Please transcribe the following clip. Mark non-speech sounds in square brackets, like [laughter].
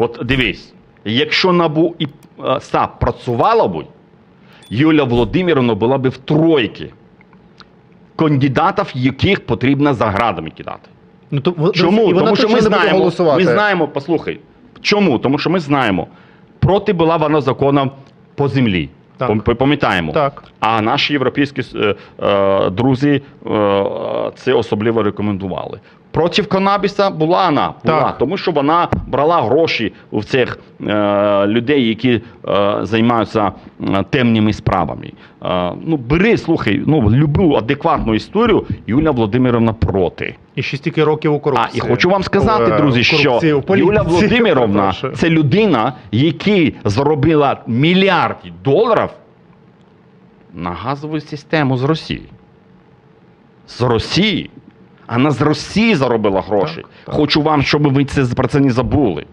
От дивись, якщо НАБУ і е, САП працювало б, Юлія Володимировна була б в тройці кандидатів, яких потрібно за градами кидати. Ну, то, Чому? І вона Тому що точно ми не буде знаємо, голосувати. ми знаємо, послухай. Чому? Тому що ми знаємо, проти була вона закону по землі. Так. Пам'ятаємо. Так. А наші європейські е, е, друзі е, це особливо рекомендували. Проти канабіса була вона, була, Так. тому що вона брала гроші у цих е, людей, які е, займаються е, темними справами. Е, ну, бери, слухай, ну, любу адекватну історію, Юлія Володимировна проти. І ще стільки років у А і хочу вам сказати, Е, друзі, що корупції. Юля Володимировна [laughs] це людина, яка заробила мільярди доларів на газову систему з Росії. З Росії. Вона з Росії заробила гроші. Так, так. Хочу вам, щоб ви це про це не забули.